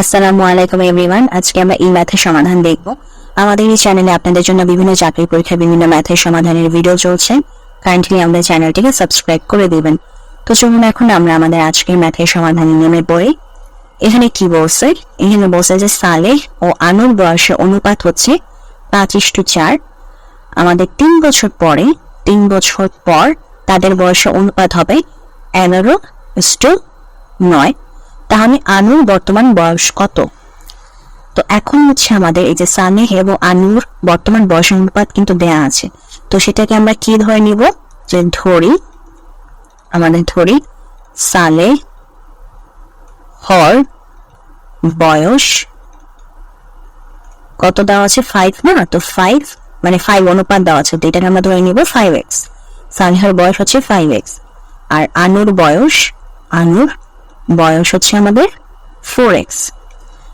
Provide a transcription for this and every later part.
আসসালামু আলাইকুম এভরিওয়ান। আজকে আমরা এই ম্যাথের সমাধান দেখব। আমাদের এই চ্যানেলে আপনাদের জন্য বিভিন্ন চাকরি পরীক্ষা বিভিন্ন ম্যাথের সমাধানের ভিডিও চলছে। কাইন্ডলি আমাদের চ্যানেলটিকে সাবস্ক্রাইব করে দিবেন। তো চলুন এখন আমরা আমাদের আজকের ম্যাথের সমাধানে নেমে পড়ি এখানে কি বলছে? এখানে বলছে যে সালে ও আনুর বয়সের অনুপাত হচ্ছে পাঁচ ইস্টু চার। আমাদের তিন বছর পরে, তিন বছর পর তাদের বয়সের অনুপাত হবে এগারো ইস্টু নয়। তাহলে আনুর বর্তমান বয়স কত? তো এখন হচ্ছে আমাদের এই যে সানেহ এবং আনুর বর্তমান বয়স অনুপাত কিন্তু দেয়া আছে। তো সেটাকে আমরা কি ধরে নিব? যে ধরি, আমাদের ধরি সালে হর বয়স কত দেওয়া আছে? ফাইভ না? তো ফাইভ মানে ফাইভ অনুপাত দেওয়া আছে। তো এটাকে আমরা ধরে নিব ফাইভ এক্স সালেহার বয়স হচ্ছে ফাইভ এক্স আর আনুর বয়স, আনুর বয়স হচ্ছে আমাদের ফোর এক্স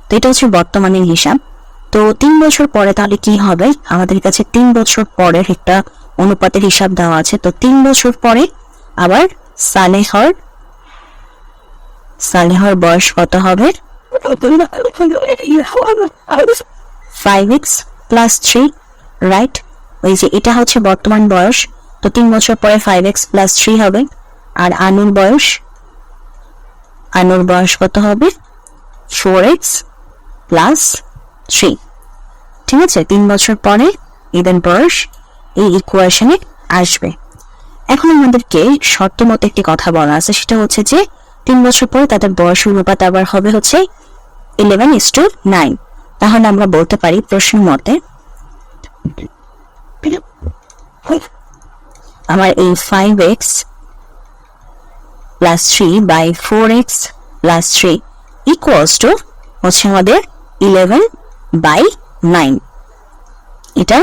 তো এটা হচ্ছে বর্তমানের হিসাব। তো তিন বছর পরে তাহলে কি হবে? আমাদের কাছে তিন বছর পরের একটা অনুপাতের হিসাব দেওয়া আছে। তো তিন বছর পরে আবার সালেহর সালেহর বয়স কত হবে? Five X plus three right ওই যে এটা হচ্ছে বর্তমান বয়স। তো তিন বছর পরে ফাইভ এক্স প্লাস থ্রি হবে। আর আনুর বয়স আনুর বয়স কত হবে? ফোর এক্স প্লাস থ্রি ঠিক আছে? তিন বছর পরে এদের বয়স এই ইকুয়েশনে আসবে। এখন আমাদেরকে শর্ত মতো একটি কথা বলা আছে। সেটা হচ্ছে যে, তিন বছর পরে তাদের বয়স অনুপাত আবার হবে হচ্ছে ইলেভেন ইস টু নাইন তাহলে আমরা বলতে পারি প্রশ্ন মতে, আমার এই five X plus three by four X plus three equals to হচ্ছে আমাদের ইলেভেন বাই নাইন এটা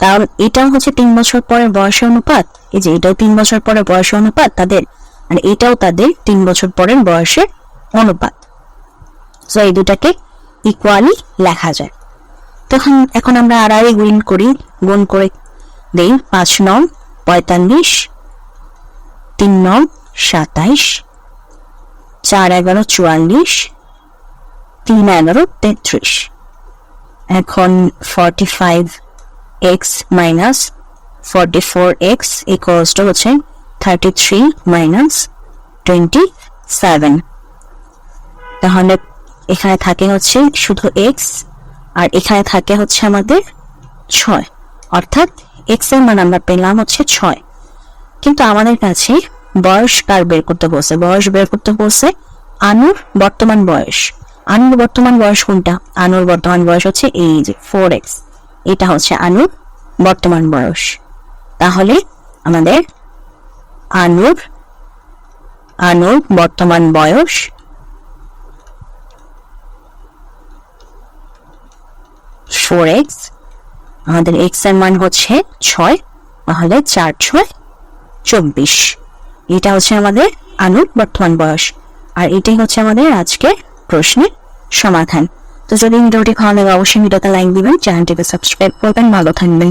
কারণ এটাও হচ্ছে তিন বছর পরে বয়সের অনুপাত। এই যে এটাও তিন বছর পরে বয়সের অনুপাত তাদের মানে এটাও তাদের তিন বছর পরের বয়সের অনুপাত। সো এই দুটাকে ইকুয়ালি লেখা যায়। তখন এখন আমরা আর আরে গুণ করি, গুণ করে দেই পাঁচ নং পঁয়তাল্লিশ, তিন নং সাতাইশ, চার এগারো চুয়াল্লিশ, তিন এগারো তেত্রিশ। এখন forty five X minus forty four X equals to হচ্ছে thirty three minus twenty seven তাহলে এখানে থাকে হচ্ছে শুধু এক্স আর এখানে থাকে হচ্ছে আমাদের ছয়। অর্থাৎ এক্সের মান আমরা পেলাম হচ্ছে ছয়। কিন্তু আমাদের কাছে বয়স কার বের করতে বলছে? বয়স বের করতে বলছে আনুর বর্তমান বয়স। আনুর বর্তমান বয়স কোনটা? আনুর বর্তমান বয়স হচ্ছে এই যে ফোর এক্স এটা হচ্ছে আনুর বর্তমান বয়স। তাহলে আমাদের আনুর আনুর বর্তমান বয়স ফোর এক্স আমাদের এক্সের মান হচ্ছে ছয়, তাহলে চার, ছয়, চব্বিশ। এটা হচ্ছে আমাদের আনুর বর্তমান বয়স। আর এটাই হচ্ছে আমাদের আজকে প্রশ্নের সমাধান। তো যদি ভিডিওটি ভালো লাগে, অবশ্যই ভিডিওতে লাইক দিবেন, চ্যানেলটিকে সাবস্ক্রাইব করবেন। ভালো থাকবেন।